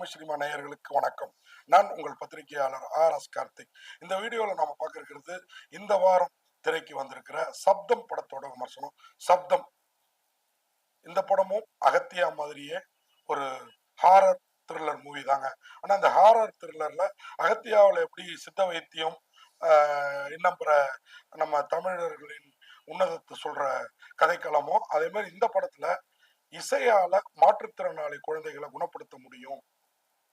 Tamil cinema நேயர்களுக்கு வணக்கம். நான் உங்கள் பத்திரிகையாளர் ஆர் எஸ் கார்த்திக். இந்த வீடியோவில் நாம பார்க்கறது இந்த வாரம் திரைக்கு வந்திருக்கிற சப்தம் படத்தோட விமர்சனம். சப்தம். இந்த படமும் அகத்தியா மாதிரியே ஒரு ஹாரர் த்ரில்லர் மூவி தாங்க. ஆனா இந்த ஹாரர் த்ரில்லர்ல அகத்தியாவில் எப்படி சித்த வைத்தியம் இன்னும் பிற நம்ம தமிழர்களின் உன்னதத்தை சொல்ற கதைக்களமோ அதே மாதிரி இந்த படத்துல இசையால மாற்றுத்திறனாளி குழந்தைகளை குணப்படுத்த முடியும்.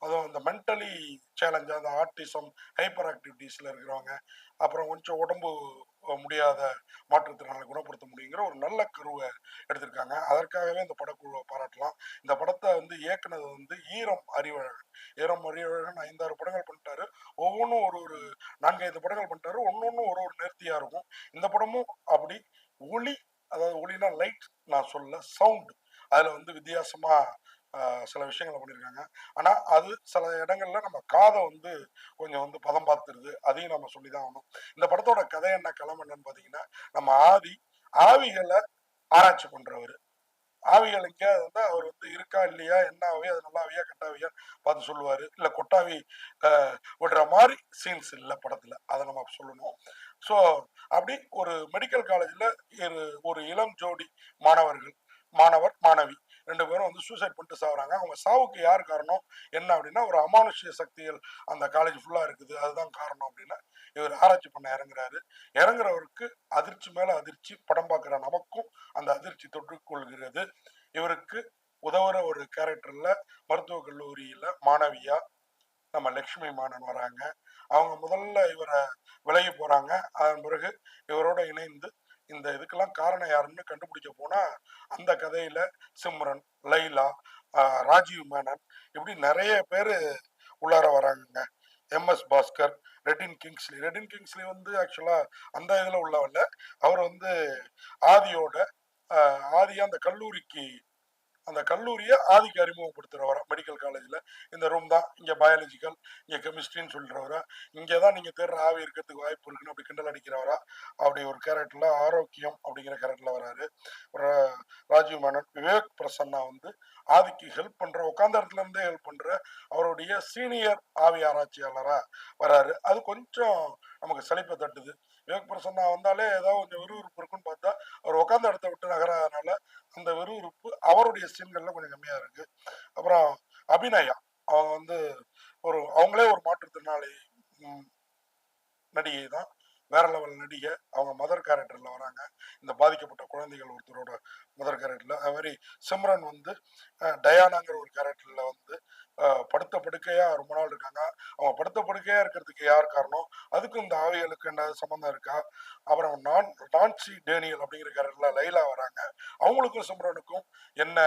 அதுவும் இந்த மென்டலி சேலஞ்ச் அந்த ஆர்டிசம் ஹைப்பர் ஆக்டிவிட்டீஸில் இருக்கிறவங்க அப்புறம் கொஞ்சம் உடம்பு முடியாத மாற்றுத்திறனாளி குணப்படுத்த முடியுங்கிற ஒரு நல்ல கருவை எடுத்திருக்காங்க. அதற்காகவே இந்த படக்குழுவை பாராட்டலாம். இந்த படத்தை வந்து இயக்குனது வந்து ஈரம் அறிவழகன். ஈரம் அறிவழகன் ஐந்தாறு படங்கள் பண்ணிட்டாரு. ஒவ்வொன்றும் ஒரு ஒரு நான்கைந்து படங்கள் பண்ணிட்டாரு. ஒன்னொன்னும் ஒரு ஒரு நேர்த்தியாக இருக்கும். இந்த படமும் அப்படி ஒளி அதாவது ஒளினா லைட் நான் சொல்ல சவுண்டு அதில் வந்து வித்தியாசமாக சில விஷயங்களை பண்ணியிருக்காங்க ஆனால் அது சில இடங்கள்ல நம்ம காதை வந்து கொஞ்சம் வந்து பதம் பார்த்துருது அதையும் நம்ம சொல்லி தான் ஆகணும். இந்த படத்தோட கதை என்ன களம் என்னன்னு பார்த்தீங்கன்னா நம்ம ஆதி ஆவிகளை ஆராய்ச்சி பண்றவர். ஆவிகளுக்கே அது வந்து அவர் வந்து இருக்கா இல்லையா என்ன ஆவியா அது நல்லாவியா கெட்டாவியா பார்த்து சொல்லுவாரு. இல்லை கொட்டாவி விடுற மாதிரி சீன்ஸ் இல்லை படத்துல. அதை நம்ம சொல்லணும். ஸோ அப்படி ஒரு மெடிக்கல் காலேஜில் ஒரு இளம் ஜோடி மாணவர்கள் மாணவர் மாணவி ரெண்டு பேரும் வந்து சூசைட் பண்ணிட்டு சாகுறாங்க அவங்க சாவுக்கு யார் காரணம்? என்ன அப்படின்னா ஒரு அமானுஷ்ய சக்திகள் அந்த காலேஜ் ஃபுல்லாக இருக்குது. அதுதான் காரணம் அப்படின்னா இவர் ஆராய்ச்சி பண்ண இறங்குறாரு. இறங்குறவருக்கு அதிர்ச்சி மேல அதிர்ச்சி படம் பார்க்குற நமக்கும் அந்த அதிர்ச்சி தொற்றுக்கொள்கிறது. இவருக்கு உதவுற ஒரு கேரக்டர்ல மருத்துவக் கல்லூரியில மாணவியா நம்ம லக்ஷ்மி மாணன் வராங்க. அவங்க முதல்ல இவரை விலகி போறாங்க. அதன் பிறகு இவரோட இணைந்து இந்த இதுக்கெல்லாம் காரணம் யாருன்னு கண்டுபிடிக்க போனா அந்த கதையில சிம்ரன் லைலா ராஜீவ் மேனன் இப்படி நிறைய பேர் உள்ளார வராங்கங்க. எம்எஸ் பாஸ்கர் ரெட்டின் கிங்ஸ்லி. ரெட்டின் கிங்ஸ்லி வந்து ஆக்சுவலாக அந்த இதில் உள்ளவல்ல அவர் வந்து ஆதியோட ஆதியாக அந்த கல்லூரிக்கு அந்த கல்லூரியை ஆதிக்கு அறிமுகப்படுத்துகிறவரா மெடிக்கல் காலேஜில் இந்த ரூம் தான். இங்கே பயாலஜிக்கல் இங்கே கெமிஸ்ட்ரின்னு சொல்கிறவரா இங்கே தான் நீங்கள் தேர்ற ஆவி இருக்கிறதுக்கு வாய்ப்பு இருக்குன்னு அப்படி கிண்டல் அடிக்கிறவரா? அப்படி ஒரு கேரக்டரில் ஆரோக்கியம் அப்படிங்கிற கேரக்டரில் வராரு. ஒரு ராஜீவ் மேனன் விவேக் பிரசன்னா வந்து ஆதிக்கு ஹெல்ப் பண்ணுற உட்காந்த இடத்துல இருந்தே ஹெல்ப் பண்ணுற அவருடைய சீனியர் ஆவி ஆராய்ச்சியாளராக வராரு. அது கொஞ்சம் நமக்கு சளிப்பை தட்டுது. விவேக் பிரசன்னா வந்தாலே ஏதாவது கொஞ்சம் விறுவிறுப்பு இருக்குன்னு பார்த்தா அவர் உட்காந்த இடத்த விட்டு நகராதனால அந்த அவருடைய சீன்கள்ல கொஞ்சம் கம்மியா இருக்கு. அப்புறம் அபிநயா. அவங்க வந்து ஒரு அவங்களே ஒரு மாற்றுத்திறனாளி நடிகை தான். வேற லெவல் நடிகை. அவங்க மதர் கேரக்டர்ல வராங்க. இந்த பாதிக்கப்பட்ட குழந்தைகள் ஒருத்தரோட மதர் கேரக்டர்ல அது மாதிரி சிம்ரன் வந்து டயானாங்கிற ஒரு கேரக்டர்ல வந்து படுத்த படுக்கையா ரொம்ப நாள் இருக்காங்க. அவங்க படுத்த படுக்கையா இருக்கிறதுக்கு யார் காரணம்? அதுக்கும் இந்த ஆவியலுக்கு என்ன சம்மந்தம் இருக்கா? அப்புறம் நான் நான்சி டேனியல் அப்படிங்கிற கேரக்டர்ல லைலா வராங்க. அவங்களுக்கும் சிம்ரனுக்கும் என்ன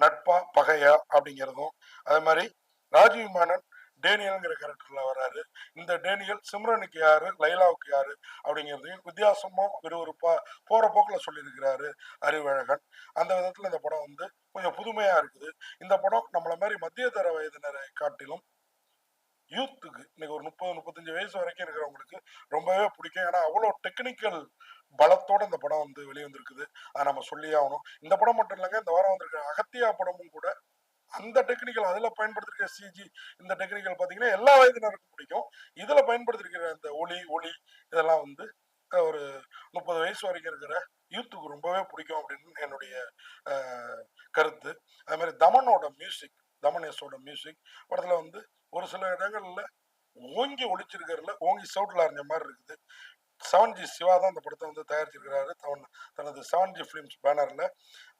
நட்பா பகையா அப்படிங்கிறதும் அதே மாதிரி ராஜீவ் மேனன் டேனியல்ங்கிற கேரக்டர்ல வராரு. இந்த டேனியல் சிம்ரனுக்கு யாரு? லைலாவுக்கு யாரு? அப்படிங்கிறதையும் வித்தியாசமா விறுவிறுப்பா போற போக்குல சொல்லியிருக்கிறாரு அறிவழகன். அந்த விதத்துல இந்த படம் வந்து கொஞ்சம் புதுமையா இருக்குது. இந்த படம் நம்மள மாதிரி மத்திய தர வயதினரை காட்டிலும் யூத்துக்கு இன்னைக்கு ஒரு முப்பது முப்பத்தஞ்சு வயசு வரைக்கும் இருக்கிறவங்களுக்கு ரொம்பவே பிடிக்கும். ஏன்னா அவ்வளோ டெக்னிக்கல் பலத்தோட இந்த படம் வந்து வெளிவந்திருக்குது. அதை நம்ம சொல்லியே ஆகணும். இந்த படம் மட்டும் இல்லைங்க இந்த வாரம் வந்திருக்கிற அகத்தியா படமும் கூட அந்த டெக்னிக்கல் அதுல பயன்படுத்திருக்கிற சிஜி இந்த டெக்னிக்கல் பாத்தீங்கன்னா எல்லா வயதினருக்கும் பிடிக்கும். இதுல பயன்படுத்திருக்கிற அந்த ஒளி ஒளி இதெல்லாம் வந்து ஒரு முப்பது வயசு வரைக்கும் இருக்கிற யூத்துக்கு ரொம்பவே பிடிக்கும் அப்படின்னு என்னுடைய கருத்து. அது மாதிரி தமனோட மியூசிக் தமனேஸோட மியூசிக் படத்துல வந்து ஒரு சில இடங்கள்ல ஓங்கி ஒழிச்சிருக்கிறதுல ஓங்கி சவுட்ல அறிஞ்ச மாதிரி இருக்குது. செவன் ஜி சிவா தான் அந்த படத்தை வந்து தயாரிச்சிருக்கிறாரு. தன் தனது செவன் ஜி ஃபிலிம்ஸ் பேனரில்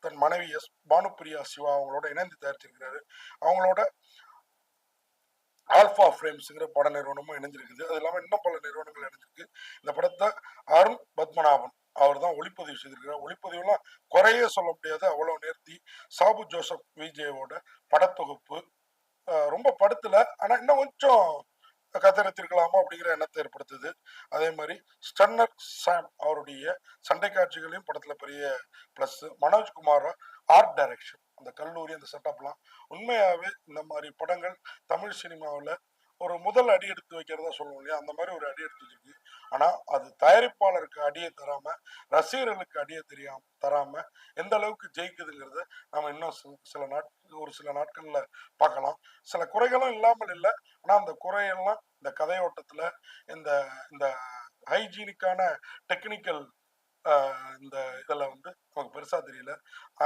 தன் மனைவி எஸ் பானுப்பிரியா சிவா அவங்களோட இணைந்து தயாரிச்சிருக்கிறாரு. அவங்களோட ஆல்ஃபா ஃப்ரேம்ஸுங்கிற பட நிறுவனமும் இணைஞ்சிருக்குது. அது இல்லாமல் இன்னும் பல நிறுவனங்கள் இணைஞ்சிருக்கு. இந்த படத்தை அருண் பத்மநாபன் அவர் தான் ஒளிப்பதிவு செய்திருக்கிறார். ஒளிப்பதிவுலாம் குறையே சொல்ல முடியாது. அவ்வளோ நேர்த்தி. சாபு ஜோசப் விஜயோட படத்தொகுப்பு ரொம்ப படத்தில் ஆனால் இன்னும் கொஞ்சம் கத்தரித்திருக்கலாமா அப்படிங்கிற எண்ணத்தை ஏற்படுத்துது. அதே மாதிரி ஸ்டன்னர் சாம் அவருடைய சண்டை காட்சிகளையும் படத்துல பெரிய மனோஜ் மனோஜ்குமார் ஆர்ட் டைரக்ஷன் அந்த கல்லூரி அந்த செட்டப்லாம் உண்மையாவே இந்த மாதிரி படங்கள் தமிழ் சினிமாவில் ஒரு முதல் அடி எடுத்து வைக்கிறதா சொல்லுவோம் இல்லையா? அந்த மாதிரி ஒரு அடி எடுத்து வச்சிருக்கு. ஆனா அது தயாரிப்பாளருக்கு அடியை தராம ரசிகர்களுக்கு அடியை தெரியாம தராம எந்த அளவுக்கு ஜெயிக்குதுங்கிறத நம்ம இன்னும் சில நாட் ஒரு சில நாட்கள்ல பார்க்கலாம். சில குறைகளும் இல்லாமல் இல்லை ஆனா அந்த குறையெல்லாம் இந்த கதையோட்டத்துல இந்த இந்த ஹைஜீனிக்கான டெக்னிக்கல் இந்த இதில் வந்து நமக்கு பெருசாக தெரியல.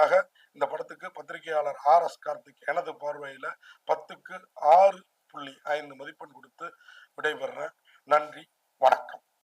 ஆக இந்த படத்துக்கு பத்திரிகையாளர் ஆர் எஸ் கார்த்திக் எனது பார்வையில் பத்துக்கு ஆறு புள்ளி ஐந்து மதிப்பெண் கொடுத்து விடைபெறுறேன் நன்றி வணக்கம்.